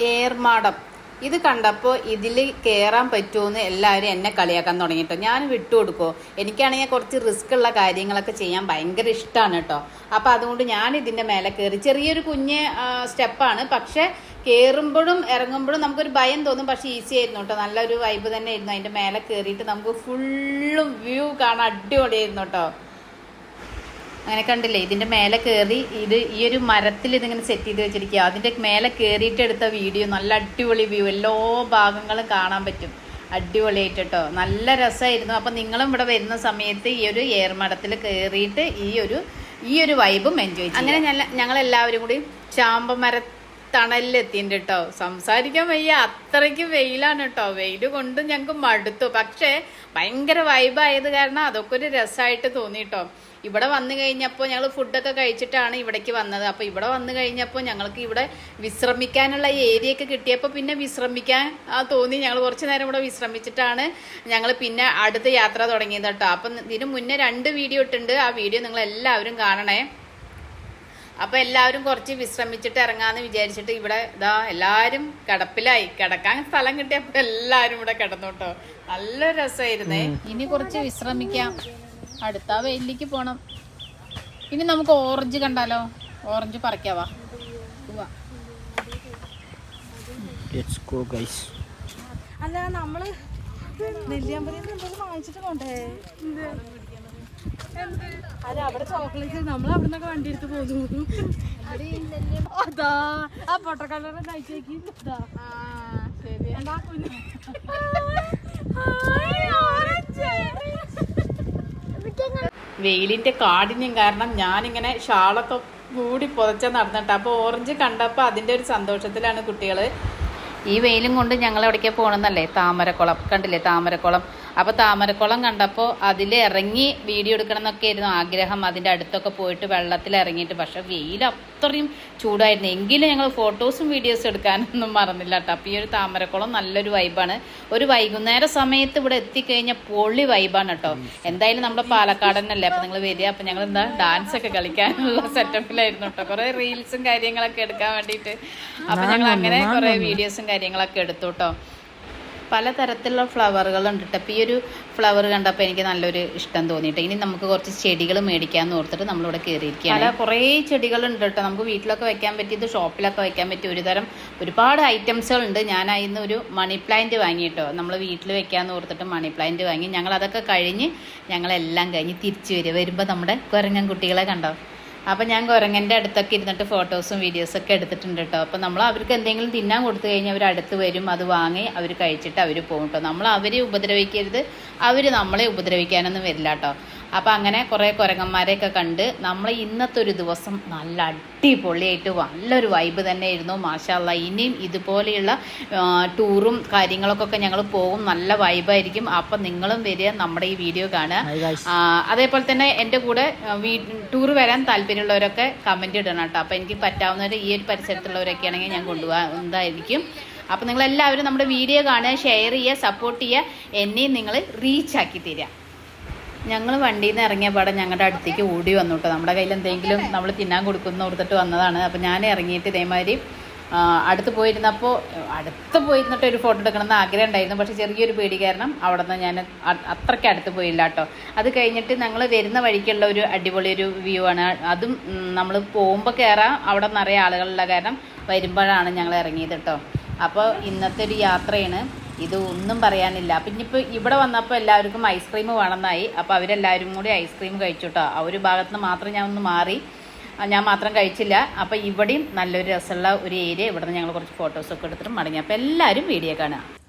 ഏർമാടം. ഇത് കണ്ടപ്പോൾ ഇതിൽ കയറാൻ പറ്റുമെന്ന് എല്ലാവരും എന്നെ കളിയാക്കാൻ തുടങ്ങിയിട്ടോ ഞാൻ വിട്ടുകൊടുക്കുമോ എനിക്കാണെങ്കിൽ കുറച്ച് റിസ്ക് ഉള്ള കാര്യങ്ങളൊക്കെ ചെയ്യാൻ ഭയങ്കര ഇഷ്ടമാണ് കേട്ടോ അപ്പോൾ അതുകൊണ്ട് ഞാൻ ഇതിന്റെ മേലെ കയറി ചെറിയൊരു കുഞ്ഞ് സ്റ്റെപ്പാണ്. പക്ഷേ കയറുമ്പോഴും ഇറങ്ങുമ്പോഴും നമുക്കൊരു ഭയം തോന്നും. പക്ഷേ ഈസി ആയിരുന്നു കേട്ടോ നല്ലൊരു വൈബ് തന്നെ ആയിരുന്നു അതിന്റെ മേലെ കയറിയിട്ട് നമുക്ക് ഫുള്ളും വ്യൂ കാണാൻ അടിപൊളിയായിരുന്നു കേട്ടോ അങ്ങനെ കണ്ടില്ലേ? ഇതിന്റെ മേലെ കയറി ഇത് ഈ ഒരു മരത്തിൽ ഇതിങ്ങനെ സെറ്റ് ചെയ്ത് വെച്ചിരിക്കുക അതിന്റെ മേലെ കയറിയിട്ട് എടുത്ത വീഡിയോ നല്ല അടിപൊളി വ്യൂ എല്ലാ ഭാഗങ്ങളും കാണാൻ പറ്റും. അടിപൊളിയായിട്ട് കേട്ടോ നല്ല രസമായിരുന്നു അപ്പം നിങ്ങളും ഇവിടെ വരുന്ന സമയത്ത് ഈ ഒരു ഏർമടത്തിൽ കയറിയിട്ട് ഈ ഒരു ഈ ഒരു വൈബും എൻജോയ് അങ്ങനെ ഞങ്ങൾ എല്ലാവരും കൂടി ചാമ്പമര തണലിലെത്തിയിട്ടുണ്ട് കേട്ടോ സംസാരിക്കാൻ വയ്യ. അത്രയ്ക്ക് വെയിലാണ് കേട്ടോ വെയിൽ കൊണ്ട് ഞങ്ങൾക്ക് മടുത്തു. പക്ഷേ ഭയങ്കര വൈബായത് കാരണം അതൊക്കെ ഒരു രസമായിട്ട് തോന്നി കേട്ടോ ഇവിടെ വന്നു കഴിഞ്ഞപ്പോൾ ഞങ്ങൾ ഫുഡൊക്കെ കഴിച്ചിട്ടാണ് ഇവിടേക്ക് വന്നത്. അപ്പോൾ ഇവിടെ വന്നു കഴിഞ്ഞപ്പോൾ ഞങ്ങൾക്ക് ഇവിടെ വിശ്രമിക്കാനുള്ള ഏരിയ ഒക്കെ കിട്ടിയപ്പോൾ പിന്നെ വിശ്രമിക്കാൻ തോന്നി. ഞങ്ങൾ കുറച്ച് നേരം ഇവിടെ വിശ്രമിച്ചിട്ടാണ് ഞങ്ങൾ പിന്നെ അടുത്ത യാത്ര തുടങ്ങിയത് കേട്ടോ അപ്പം ഇതിന് മുന്നേ രണ്ട് വീഡിയോ ഇട്ടുണ്ട് ആ വീഡിയോ നിങ്ങൾ എല്ലാവരും കാണണേ. അപ്പൊ എല്ലാവരും കുറച്ച് വിശ്രമിച്ചിട്ട് ഇറങ്ങാന്ന് വിചാരിച്ചിട്ട് ഇവിടെ ഇതാ എല്ലാരും കിടപ്പിലായി. കിടക്കാൻ സ്ഥലം കിട്ടിയപ്പോ എല്ലാരും ഇവിടെ കിടന്നോട്ടോ. നല്ല രസമായിരുന്നേ. ഇനി കുറച്ച് വിശ്രമിക്കാം. അടുത്ത വെയിലേക്ക് പോണം. ഇനി നമുക്ക് ഓറഞ്ച് കണ്ടാലോ? ഓറഞ്ച് പറിക്കാവാ അല്ല നമ്മൾ നെല്ലിയാമ്പതി വാങ്ങിച്ചിട്ട് പോണ്ടേ? അല്ല അവിടെ ചോക്ലേറ്റ് നമ്മൾ അവിടെ നിന്നൊക്കെ വണ്ടി എടുത്ത് പോന്നു അതാ ആ പൊട്ടക്കല്ലറ കഴിച്ചേക്ക് ഇതാ. എന്താ കുഞ്ഞ്. Hi, orange. വെയിലിന്റെ കാഠിന്യം കാരണം ഞാനിങ്ങനെ ഷാളൊക്കെ കൂടി പുതച്ച നടന്നിട്ട് അപ്പോൾ ഓറഞ്ച് കണ്ടപ്പോൾ അതിന്റെ ഒരു സന്തോഷത്തിലാണ് കുട്ടികൾ ഈ വെയിലും കൊണ്ട് ഞങ്ങൾ എവിടേക്കാണ് പോകണമെന്നല്ലേ താമരക്കുളം. കണ്ടില്ലേ? താമരക്കുളം. അപ്പോൾ താമരക്കുളം കണ്ടപ്പോൾ അതിൽ ഇറങ്ങി വീഡിയോ എടുക്കണം എന്നൊക്കെ ആയിരുന്നു ആഗ്രഹം. അതിന്റെ അടുത്തൊക്കെ പോയിട്ട് വെള്ളത്തിൽ ഇറങ്ങിയിട്ട്. പക്ഷേ വെയിൽ അത്രയും ചൂടായിരുന്നു. എങ്കിലും ഞങ്ങൾ ഫോട്ടോസും വീഡിയോസും എടുക്കാനൊന്നും മറന്നില്ല കേട്ടോ. അപ്പോൾ ഈ ഒരു താമരക്കുളം നല്ലൊരു വൈബാണ്. ഒരു വൈകുന്നേര സമയത്ത് ഇവിടെ എത്തിക്കഴിഞ്ഞാൽ പൊള്ളി വൈബാണ് കേട്ടോ. എന്തായാലും നമ്മുടെ പാലക്കാടനല്ലേ? അപ്പോൾ നിങ്ങൾ വരിക. അപ്പോൾ ഞങ്ങൾ എന്താ ഡാൻസ് ഒക്കെ കളിക്കാനുള്ള സെറ്റപ്പിലായിരുന്നു കേട്ടോ. കുറേ റീൽസും കാര്യങ്ങളൊക്കെ എടുക്കാൻ വേണ്ടിയിട്ട്. അപ്പോൾ ഞങ്ങൾ അങ്ങനെ കുറേ വീഡിയോസും കാര്യങ്ങളൊക്കെ എടുത്തു കേട്ടോ. പലതരത്തിലുള്ള ഫ്ലവറുകളുണ്ട് കേട്ടോ അപ്പോൾ ഈ ഒരു ഫ്ലവർ കണ്ടപ്പോൾ എനിക്ക് നല്ലൊരു ഇഷ്ടം തോന്നിയിട്ട്. ഇനി നമുക്ക് കുറച്ച് ചെടികൾ മേടിക്കാമെന്ന് ഓർത്തിട്ട് നമ്മളിവിടെ കയറിയിരിക്കുകയാണ് അല്ല കുറേ ചെടികളുണ്ട് കേട്ടോ. നമുക്ക് വീട്ടിലൊക്കെ വെക്കാൻ പറ്റിയത് ഷോപ്പിലൊക്കെ വെക്കാൻ പറ്റിയ ഒരു തരം ഒരുപാട് ഐറ്റംസുകളുണ്ട് ഞാൻ അതിന്ന് ഒരു മണി പ്ലാന്റ് വാങ്ങി കേട്ടോ. നമ്മൾ വീട്ടിൽ വെക്കാമെന്ന് ഓർത്തിട്ട് മണി പ്ലാന്റ് വാങ്ങി. ഞങ്ങൾ അതൊക്കെ കഴിഞ്ഞ് ഞങ്ങളെല്ലാം കഴിഞ്ഞ് തിരിച്ചു വരിക. വരുമ്പോൾ നമ്മുടെ കുരങ്ങൻ കുട്ടികളെ കണ്ടോ? അപ്പം ഞാൻ കുരങ്ങന്റെ അടുത്തൊക്കെ ഇരുന്നിട്ട് ഫോട്ടോസും വീഡിയോസൊക്കെ എടുത്തിട്ടുണ്ട് കേട്ടോ അപ്പം നമ്മൾ അവർക്ക് എന്തെങ്കിലും തിന്നാൻ കൊടുത്തു കഴിഞ്ഞാൽ അവർ അടുത്ത് വരും അത് വാങ്ങി അവർ കഴിച്ചിട്ട് അവർ പോകും കേട്ടോ നമ്മൾ അവരെ ഉപദ്രവിക്കരുത് അവർ നമ്മളെ ഉപദ്രവിക്കാനൊന്നും വരില്ല കേട്ടോ അപ്പം അങ്ങനെ കുറേ കുരങ്ങന്മാരെയൊക്കെ കണ്ട് നമ്മൾ ഇന്നത്തെ ഒരു ദിവസം നല്ല അടിപൊളിയായിട്ട് നല്ലൊരു വൈബ് തന്നെ തന്നെയായിരുന്നു മാഷാല്ല ഇനിയും ഇതുപോലെയുള്ള ടൂറും കാര്യങ്ങളൊക്കെ ഞങ്ങൾ പോകും. നല്ല വൈബായിരിക്കും അപ്പം നിങ്ങളും വരിക നമ്മുടെ ഈ വീഡിയോ കാണുക. അതേപോലെ തന്നെ എന്റെ കൂടെ ടൂർ വരാൻ താല്പര്യമുള്ളവരൊക്കെ കമന്റ് ഇടണം കേട്ടോ. അപ്പോൾ എനിക്ക് പറ്റാവുന്നവർ ഈ ഒരു പരിസരത്തുള്ളവരൊക്കെ ആണെങ്കിൽ ഞാൻ കൊണ്ടുപോകാതായിരിക്കും അപ്പോൾ നിങ്ങൾ എല്ലാവരും നമ്മുടെ വീഡിയോ കാണുക ഷെയർ ചെയ്യുക സപ്പോർട്ട് ചെയ്യുക. എന്നെയും നിങ്ങൾ റീച്ച് ആക്കി തരിക. ഞങ്ങൾ വണ്ടിയിൽ നിന്ന് ഇറങ്ങിയ പാടെ ഞങ്ങളുടെ അടുത്തേക്ക് ഓടി വന്നു കേട്ടോ നമ്മുടെ കയ്യിൽ എന്തെങ്കിലും നമ്മൾ തിന്നാൻ കൊടുക്കുന്ന കൊടുത്തിട്ട് വന്നതാണ്. അപ്പോൾ ഞാൻ ഇറങ്ങിയിട്ട് ഇതേമാതിരി അടുത്ത് പോയിരുന്നപ്പോൾ അടുത്ത് പോയിരുന്നിട്ട് ഒരു ഫോട്ടോ എടുക്കണമെന്ന് ആഗ്രഹം ഉണ്ടായിരുന്നു. പക്ഷേ ചെറിയൊരു പേടി കാരണം അവിടെ നിന്ന് ഞാൻ അത്രയ്ക്ക് അടുത്ത് പോയില്ല കേട്ടോ അത് കഴിഞ്ഞിട്ട് ഞങ്ങൾ വരുന്ന വഴിക്കുള്ള ഒരു അടിപൊളി ഒരു വ്യൂ ആണ്. അതും നമ്മൾ പോകുമ്പോൾ കയറാം അവിടെ നിറയെ ആളുകളുള്ള കാരണം വരുമ്പോഴാണ് ഞങ്ങൾ ഇറങ്ങിയത് കേട്ടോ അപ്പോൾ ഇന്നത്തെ ഒരു യാത്രയാണ്. ഇത് ഒന്നും പറയാനില്ല. പിന്നെ ഇപ്പോൾ ഇവിടെ വന്നപ്പോൾ എല്ലാവർക്കും ഐസ്ക്രീം വേണമെന്നായി. അപ്പോൾ അവരെല്ലാവരും കൂടി ഐസ്ക്രീം കഴിച്ചു കേട്ടോ ആ ഒരു ഭാഗത്ത് നിന്ന് മാത്രം ഞാൻ ഒന്ന് മാറി ഞാൻ മാത്രം കഴിച്ചില്ല. അപ്പോൾ ഇവിടെയും നല്ലൊരു രസമുള്ള ഒരു ഏരിയ ഇവിടെ നിന്ന് ഞങ്ങൾ കുറച്ച് ഫോട്ടോസൊക്കെ എടുത്തിട്ട് മടങ്ങി. അപ്പോൾ എല്ലാവരും വീഡിയോ കാണുക.